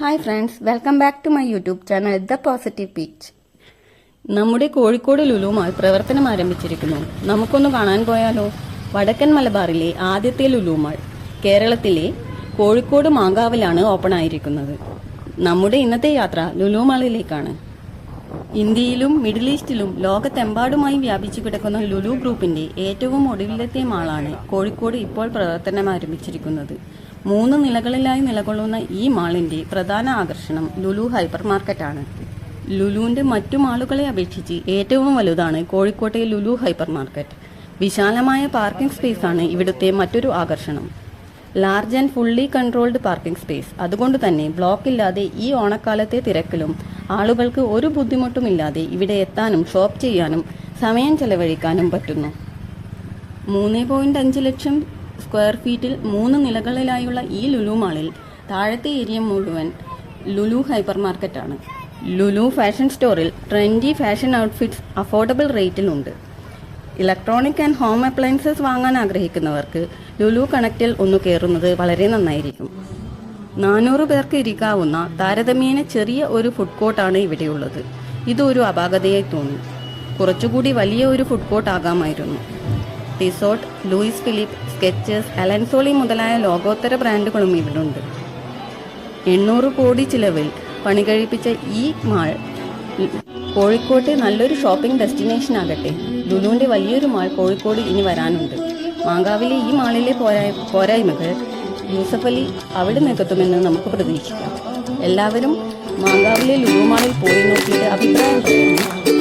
Hi friends welcome back to my YouTube channel the positive peach നമ്മുടെ കോഴിക്കോട് ലുലുമാൾ പ്രവർത്തനം ആരംഭിച്ചിരിക്കുന്നു. നമുക്കൊന്ന് കാണാൻ പോയാലോ? വടക്കൻ മലബാറിലെ ആദ്യത്തെ ലുലുമാൾ കേരളത്തിലെ കോഴിക്കോട് മാങ്കാവിലാണ് ഓപ്പൺ ആയിരിക്കുന്നത്. നമ്മുടെ ഇന്നത്തെ യാത്ര ലുലുമാളിലേക്കാണ്. ഇന്ത്യയിലും മിഡിൽ ഈസ്റ്റിലും ലോകത്തെമ്പാടുമായി വ്യാപിച്ചു കിടക്കുന്ന ലുലു ഗ്രൂപ്പിന്റെ ഏറ്റവും ഒടുവിലത്തെ മാളാണ് കോഴിക്കോട് ഇപ്പോൾ പ്രവർത്തനം ആരംഭിച്ചിരിക്കുന്നത്. മൂന്ന് നിലകളിലായി നിലകൊള്ളുന്ന ഈ മാളിന്റെ പ്രധാന ആകർഷണം ലുലു ഹൈപ്പർ മാർക്കറ്റാണ് ലുലുവിന്റെ മറ്റു മാളുകളെ അപേക്ഷിച്ച് ഏറ്റവും വലുതാണ് കോഴിക്കോട്ടെ ലുലു ഹൈപ്പർ മാർക്കറ്റ് വിശാലമായ പാർക്കിംഗ് സ്പേസാണ് ഇവിടുത്തെ മറ്റൊരു ആകർഷണം. Large and fully controlled parking space. അതുകൊണ്ട് തന്നെ ബ്ലോക്ക് ഇല്ലാതെ ഈ ഓണക്കാലത്തെ തിരക്കിലും ആളുകൾക്ക് ഒരു ബുദ്ധിമുട്ടുമില്ലാതെ ഇവിടെ എത്താനും ഷോപ്പ് ചെയ്യാനും സമയം ചെലവഴിക്കാനും പറ്റുന്നു. മൂന്ന് പോയിന്റ് അഞ്ച് ലക്ഷം സ്ക്വയർ ഫീറ്റിൽ മൂന്ന് നിലകളിലായുള്ള ഈ ലുലു മാളിൽ താഴത്തെ ഏരിയ മുഴുവൻ ലുലു ഹൈപ്പർ മാർക്കറ്റാണ് ലുലു ഫാഷൻ സ്റ്റോറിൽ ട്രെൻഡി ഫാഷൻ ഔട്ട്ഫിറ്റ്സ് അഫോർഡബിൾ റേറ്റിലുണ്ട്. ഇലക്ട്രോണിക് ആൻഡ് ഹോം അപ്ലയൻസസ് വാങ്ങാൻ ആഗ്രഹിക്കുന്നവർക്ക് ലുലു കണക്റ്റിൽ ഒന്ന് കയറുന്നത് വളരെ നന്നായിരിക്കും. നാനൂറ് പേർക്ക് ഇരിക്കാവുന്ന താരതമ്യേന ചെറിയ ഒരു ഫുഡ് കോർട്ടാണ് ഇവിടെയുള്ളത്. ഇതൊരു അപാകതയായി തോന്നി. കുറച്ചുകൂടി വലിയ ഒരു food court ആകാമായിരുന്നു. Tissot Louis Philippe Skechers Allen Solly മുതലായ ലോകോത്തര ബ്രാൻഡുകളും ഇവിടുണ്ട്. എണ്ണൂറ് കോടി ചിലവിൽ പണികഴിപ്പിച്ച ഈ മാൾ കോഴിക്കോട്ടെ നല്ലൊരു ഷോപ്പിംഗ് ഡെസ്റ്റിനേഷൻ ആകട്ടെ. ലുലുവിന്റെ വലിയൊരു മാൾ കോഴിക്കോട് ഇനി വരാനുണ്ട്. മാങ്കാവിലെ ഈ മാളിലെ പോരായ പോരായ്മകൾ യൂസഫ് അലി അവിടെ നികത്തുമെന്ന് നമുക്ക് പ്രതീക്ഷിക്കാം. എല്ലാവരും മാങ്കാവിലെ ലുലു മാളിൽ പോയി നോക്കിയിട്ട് അഭിപ്രായം പറയണം ബൈ